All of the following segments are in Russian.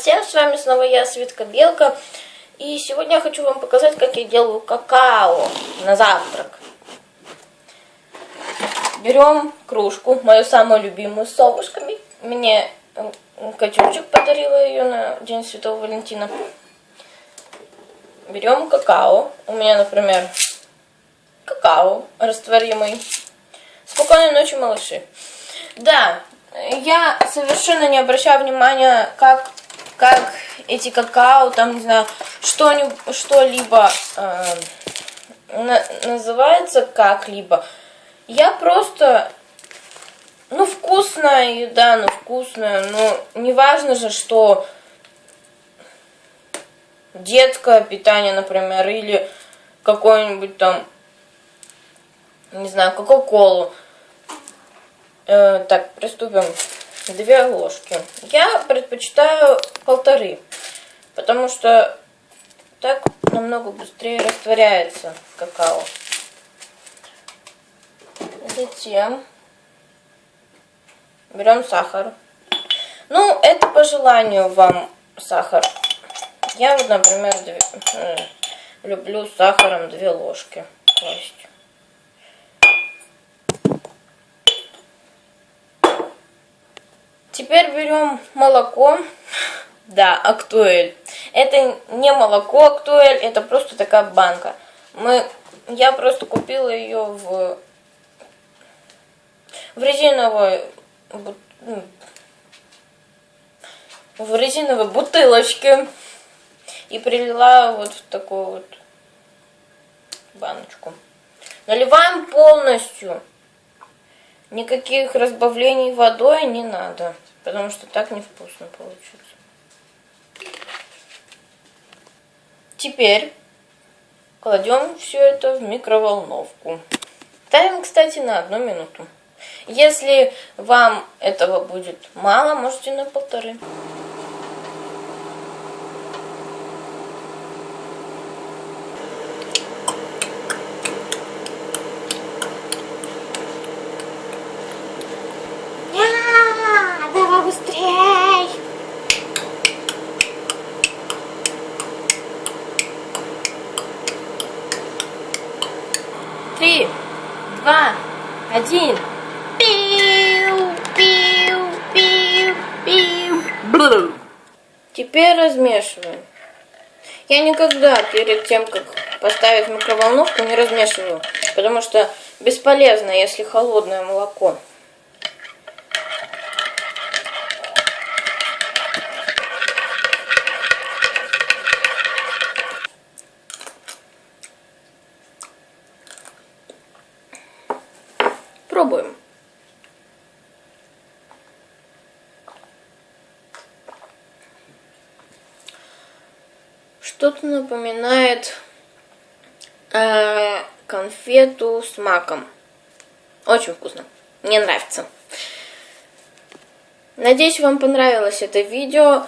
Всем с вами снова я, Светка Белка. И сегодня я хочу вам показать, как я делаю какао на завтрак. Берем кружку, мою самую любимую с совушками. Мне Катюшек подарила ее на День Святого Валентина. Берем какао. У меня, например, какао растворимый. Спокойной ночи, малыши. Да, я совершенно не обращаю внимания, как, как эти какао, там, не знаю, что-либо что э, на, называется как-либо. Я просто, ну, вкусная еда, ну, вкусная, но не важно же, что детское питание, например, или какой-нибудь там, не знаю, кока-колу. Э, так, приступим. Две ложки. Я предпочитаю полторы, потому что так намного быстрее растворяется какао. Затем берем сахар. Ну, это по желанию вам сахар. Я вот, например, люблю сахаром две ложки класть. Теперь берем молоко. Да, актуэль. Это не молоко актуэль, это просто такая банка. Мы, я просто купила ее в, в резиновой ну, в резиновой бутылочке и прилила вот в такую вот баночку. Наливаем полностью. Никаких разбавлений водой не надо, потому что так невкусно получится. Теперь кладем все это в микроволновку. Ставим, кстати, на одну минуту. Если вам этого будет мало, можете на полторы. Быстрей! Три, два, один. Пиу, пиу, пиу, пиу. Блу. Теперь размешиваем. Я никогда перед тем, как поставить в микроволновку, не размешиваю, потому что бесполезно, если холодное молоко. Пробуем. Что-то напоминает э, конфету с маком. Очень вкусно. Мне нравится. Надеюсь, вам понравилось это видео.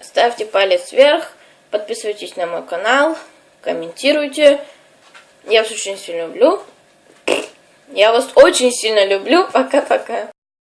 Ставьте палец вверх, подписывайтесь на мой канал, комментируйте. Я вас очень сильно люблю. Я вас очень сильно люблю. Пока-пока.